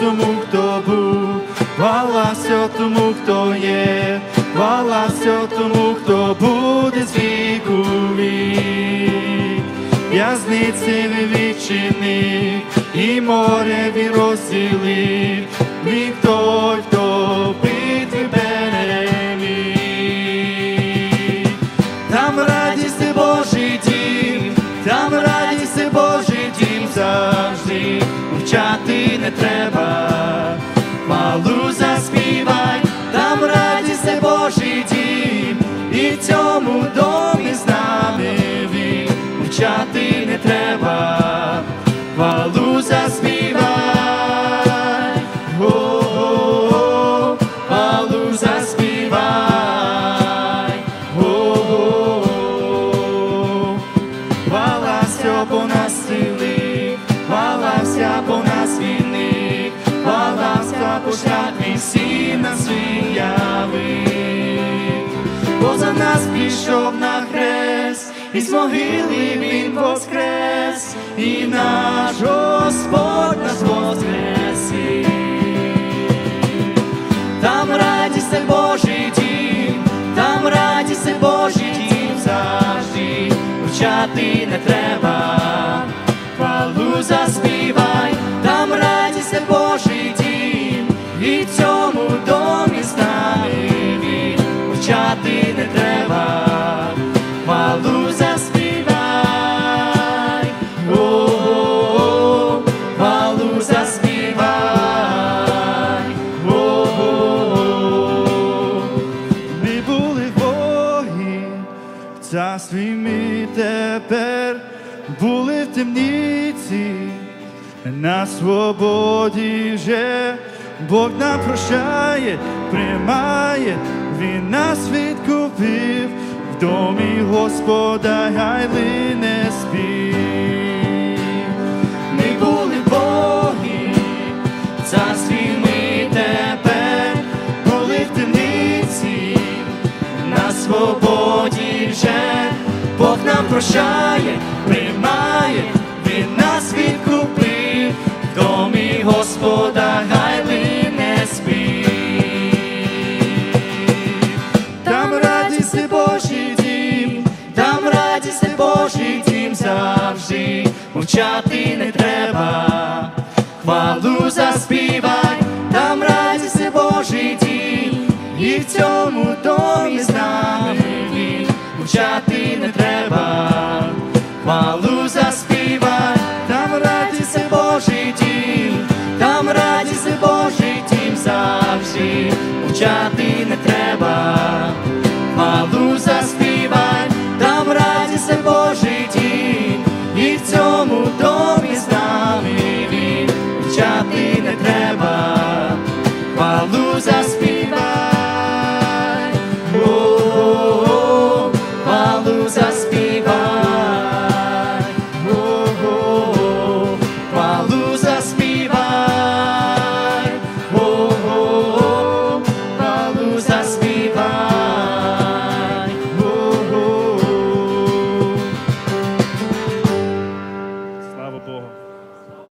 тому, хто був, хвала все тому, хто є, хвала все тому, хто буде з віку вік. В'язниці відчинив, і море він розділив, міг той, хто битви переміг. Там мовчати не хвала вся по шлях всі нас вияви. Бо за нас пішов на хрест, і з могили він воскрес, і наш Господь нас воскресив. Там радість Божий дім, там радість Божий дім завжди, вчати не треба, хвалу заспівай, цьому домі з нами він, вчати не треба, хвалу заспівай, о, хвалу заспівай. О-о-о. Ми були боги, в царстві ми тепер були в темниці, на свободі вже Бог нам прощає, приймає, Він нас відкупив, в домі Господа гай не спів. Ми були боги, царстві ми тепер. Були в темниці, на свободі вже. Бог нам прощає, приймає, Він нас відкупив, в домі Господа гай мовчати не треба, хвалу заспівай, там радість Божий дім, і в цьому домі з нами він. мовчати не треба, хвалу заспівай.